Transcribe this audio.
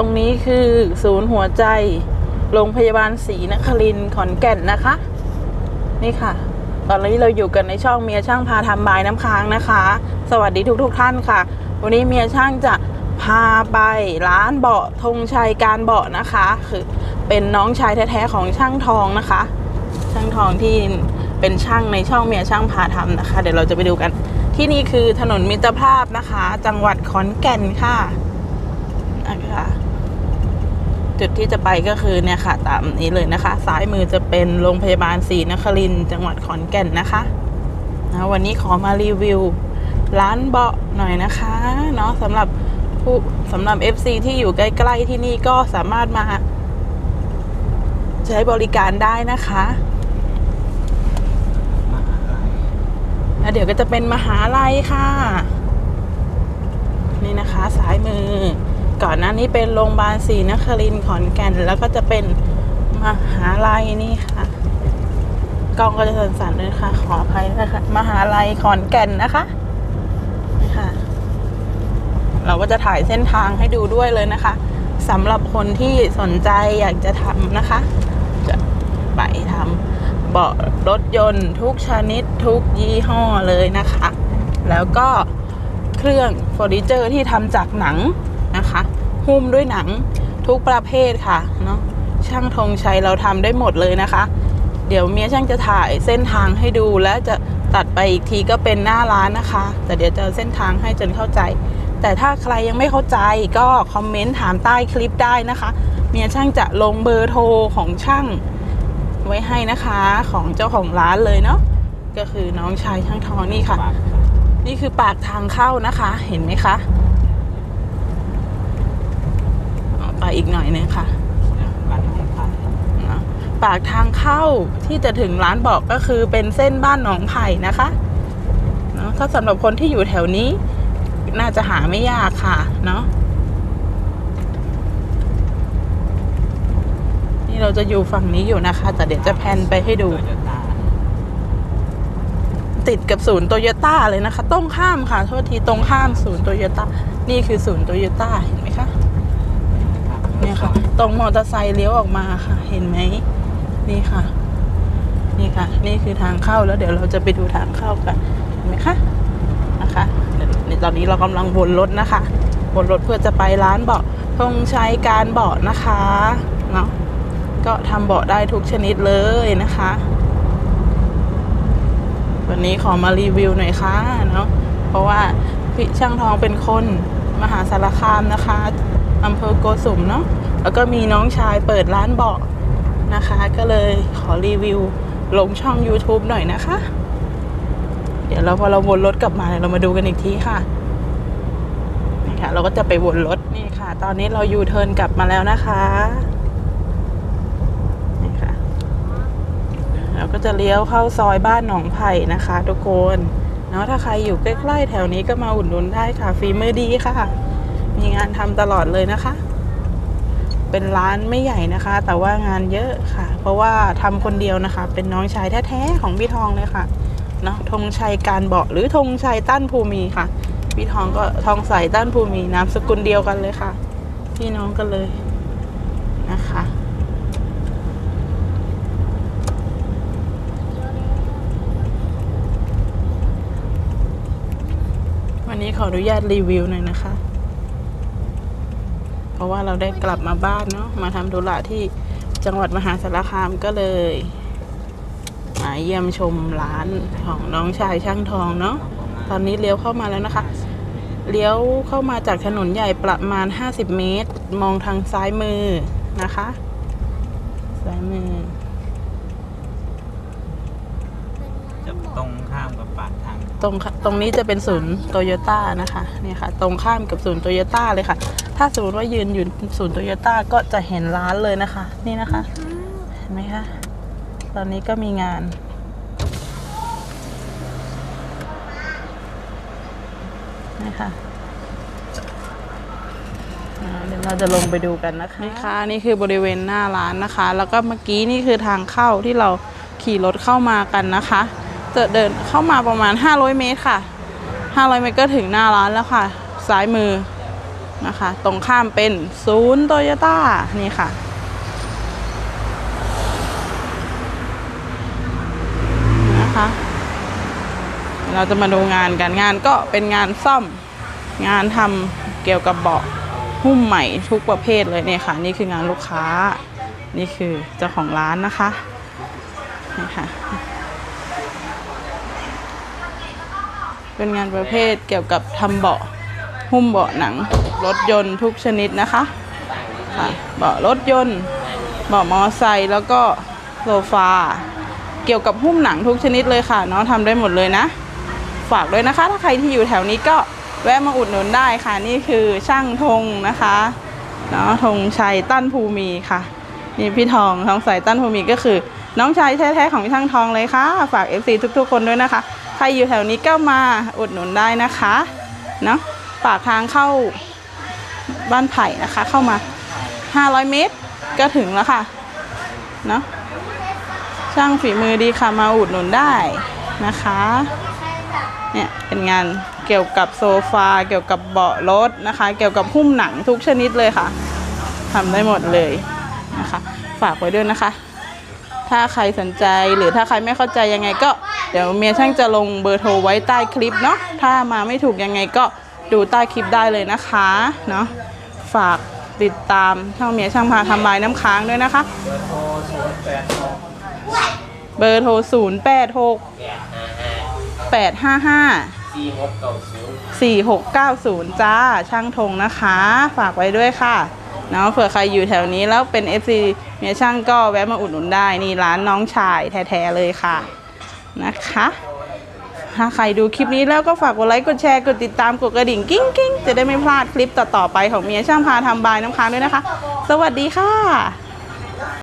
ตรงนี้คือศูนย์หัวใจ โรงพยาบาลศรีนครินทร์ขอนแก่นนะคะ นี่ค่ะ ตอนนี้เราอยู่กันในช่องเมียช่างพาทำบายน้ำค้างนะคะ สวัสดีทุกๆทท่านค่ะ วันนี้เมียช่างจะพาไปร้านเบาะธงชัยการเบาะนะคะ คือเป็นน้องชายแท้ๆของช่างทองนะคะ ช่างทองที่เป็นช่างในช่องเมียช่างพาทำนะคะ เดี๋ยวเราจะไปดูกัน ที่นี่คือถนนมิตรภาพนะคะ จังหวัดขอนแก่นค่ะ นะคะ จุดที่จะไปก็คือเนี่ยค่ะตามนี้เลยนะคะ ซ้ายมือจะเป็นโรงพยาบาลศรีนครินทร์จังหวัดขอนแก่นนะคะนะวันนี้ขอมารีวิว ร้านเบาะหน่อยนะคะเนาะสำหรับผู้สำหรับ FC ที่อยู่ใกล้ๆที่นี่ก็สามารถมา ใช้บริการได้นะคะแล้วเดี๋ยวก็จะเป็นมหาลัยค่ะ นี่นะคะ ซ้ายมือ ก่อนหน้านี้เป็นโรงพยาบาลศรีนครินทร์ขอนแก่น แล้วก็จะเป็นมหาลัยนี่ค่ะ กล้องก็จะสั่นๆด้วยค่ะ ขออภัยนะคะมหาลัยขอนแก่นนะคะนี่ค่ะ เราก็จะถ่ายเส้นทางให้ดูด้วยเลยนะคะสำหรับคนที่สนใจอยากจะทำนะคะ จะไปทำเบาะรถยนต์ทุกชนิดทุกยี่ห้อเลยนะคะ แล้วก็เครื่องเฟอร์นิเจอร์ที่ทำจากหนังนะคะ หุ้มด้วยหนังทุกประเภทค่ะเนาะช่างธงชัยเราทำได้หมดเลยนะคะ เดี๋ยวเมียช่างจะถ่ายเส้นทางให้ดูและจะตัดไปอีกทีก็เป็นหน้าร้านนะคะ แต่เดี๋ยวจะเอาเส้นทางให้จนเข้าใจ แต่ถ้าใครยังไม่เข้าใจก็คอมเมนต์ถามใต้คลิปได้นะคะ เมียช่างจะลงเบอร์โทรของช่างไว้ให้นะคะของเจ้าของร้านเลยเนาะก็คือน้องชายช่างทองนี่ค่ะ นี่คือปากทางเข้านะคะ เห็นไหมคะออก ไปอีกหน่อยนึงค่ะเนาะปากทางเข้าที่จะถึงร้านบอกก็คือเป็นเส้นบ้านหนองไผ่นะคะเนาะถ้าสำหรับคนที่อยู่แถวนี้ น่าจะหาไม่ยากค่ะ เนาะนี่เราจะอยู่ฝั่งนี้อยู่นะคะ แต่เดี๋ยวจะแพนไปให้ดู ติดกับศูนย์โตโยต้าเลยนะคะ ตรงข้ามค่ะ โทษทีตรงข้ามศูนย์โตโยต้านี่คือศูนย์โตโยต้าเห็นไหมคะเนี่ย ค่ะ ตรงมอเตอร์ไซค์เลี้ยวออกมาค่ะ เห็นไหมนี่ค่ะ นี่ค่ะ นี่คือทางเข้าแล้วเดี๋ยวเราจะไปดูทางเข้ากันเห็นไหมคะนะคะเดี๋ยวตอนนี้เรากำลังวนรถนะคะวนรถเพื่อจะไปร้านเบาะธงใชัยการเบาะนะคะเนาะก็ทำเบาะได้ทุกชนิดเลยนะคะ วันนี้ขอมารีวิวหน่อยค่ะเนาะเพราะว่าพี่ช่างทองเป็นคนมหาสารคามนะคะ อำเภอโกสุมเนาะแล้วก็มีน้องชายเปิดร้านเบาะนะคะ ก็เลยขอรีวิวลงช่อง YouTube หน่อยนะคะ เดี๋ยวเราพอเราวนรถกลับมาเนี่ยเรามาดูกันอีกทีค่ะนี่ค่ะเราก็จะไปวนรถนี่ค่ะ ตอนนี้เรายูเทิร์นกลับมาแล้วนะคะนี่ค่ะเราก็จะเลี้ยวเข้าซอยบ้านหนองไผ่นะคะ ทุกคนเนาะถ้าใครอยู่ใกล้ๆแถวนี้ก็มาอุดหนุนได้ค่ะฝีมือดีค่ะ มีงานทำตลอดเลยนะคะ เป็นร้านไม่ใหญ่นะคะ แต่ว่างานเยอะค่ะ เพราะว่าทำคนเดียวนะคะ เป็นน้องชายแท้ๆของพี่ทองเลยค่ะเนาะธงชัยการเบาะหรือธงชัยตั้นภูมีค่ะ พี่ทองก็ทองใสตั้นภูมีนามสกุลเดียวกันเลยค่ะ พี่น้องกันเลยนะคะวันนี้ขออนุญาตรีวิวหน่อยนะคะ เพราะว่าเราได้กลับมาบ้านเนาะมาทำธุระที่จังหวัดมหาสารคามก็เลยมาเยี่ยมชมร้านของน้องชายช่างทองเนาะตอนนี้เลี้ยวเข้ามาแล้วนะคะ เลี้ยวเข้ามาจากถนนใหญ่ประมาณ 50 เมตร มองทางซ้ายมือนะคะ ซ้ายมือ จะตรง ตรงตรงนี้จะเป็นศูนย์โตโยต้านะคะเนี่ยค่ะ ตรงข้ามกับศูนย์โตโยต้าเลยค่ะ ถ้าสมมติว่ายืนอยู่ศูนย์โตโยต้าก็จะเห็นร้านเลยนะคะ นี่นะคะเห็นไหมคะตอนนี้ก็มีงานนี่ค่ะเดี๋ยวเราจะลงไปดูกันนะคะนี่ค่ะนี่คือบริเวณหน้าร้านนะคะ แล้วก็เมื่อกี้นี่คือทางเข้าที่เราขี่รถเข้ามากันนะคะ จะเดินเข้ามาประมาณ 500 เมตรค่ะ 500 เมตรก็ถึงหน้าร้านแล้วค่ะ ซ้ายมือนะคะ ตรงข้ามเป็นศูนย์โตโยต้านี่ค่ะ นะคะ เราจะมาดูงานกันงานก็เป็นงานซ่อมงานทำเกี่ยวกับเบาะหุ้มใหม่ทุกประเภทเลยเนี่ยค่ะ นี่คืองานลูกค้า นี่คือเจ้าของร้านนะคะนี่ค่ะ เป็นงานประเภทเกี่ยวกับทำเบาะหุ้มเบาะหนัง รถยนต์ทุกชนิดนะคะค่ะเบาะรถยนต์ เบาะมอไซค์แล้วก็โซฟา เกี่ยวกับหุ้มหนังทุกชนิดเลยค่ะเนาะทำได้หมดเลยนะ ฝากด้วยนะคะ ถ้าใครที่อยู่แถวนี้ก็แวะมาอุดหนุนได้ค่ะนี่คือช่างธงนะคะเนาะธงชัยตั้นภูมีค่ะนี่พี่ทองทองใสตั้นภูมีก็คือ น้องชายแท้ๆของช่างทองเลยค่ะ ฝาก FC ทุกๆ คนด้วยนะคะ ใครอยู่แถวนี้ก็มาอุดหนุนได้นะคะเนาะปากทางเข้าบ้านไผ่นะคะ เข้ามา 500 เมตรก็ถึงแล้วค่ะเนาะช่างฝีมือดีค่ะมาอุดหนุนได้นะคะเนี่ยเป็นงานเกี่ยวกับโซฟา เกี่ยวกับเบาะรถนะคะ เกี่ยวกับหุ้มหนังทุกชนิดเลยค่ะทำได้หมดเลยนะคะ ฝากไว้ด้วยนะคะ ถ้าใครสนใจหรือถ้าใครไม่เข้าใจยังไงก็ เดี๋ยวเมียช่างจะลงเบอร์โทรไว้ใต้คลิปเนาะถ้ามาไม่ถูกยังไงก็ดูใต้คลิปได้เลยนะคะเนาะฝากติดตามช่องเมียช่างพาทำบายน้ำค้างด้วยนะคะ เบอร์โทร 0 8 6 8 5 5 4 6 9 0 จ้าช่างธงนะคะ ฝากไว้ด้วยค่ะเนาะเผื่อใครอยู่แถวนี้แล้วเป็น FC เมียช่างก็แวะมาอุดหนุนได้ นี่ร้านน้องชายแท้ ๆ เลยค่ะ นะคะ ถ้าใครดูคลิปนี้แล้วก็ฝากกดไลค์กดแชร์กดติดตามกดกระดิ่งกิ้งกิ้งจะได้ไม่พลาดคลิปต่อๆไปของเมียช่างพาทำบายน้ำค้างด้วยนะคะ สวัสดีค่ะ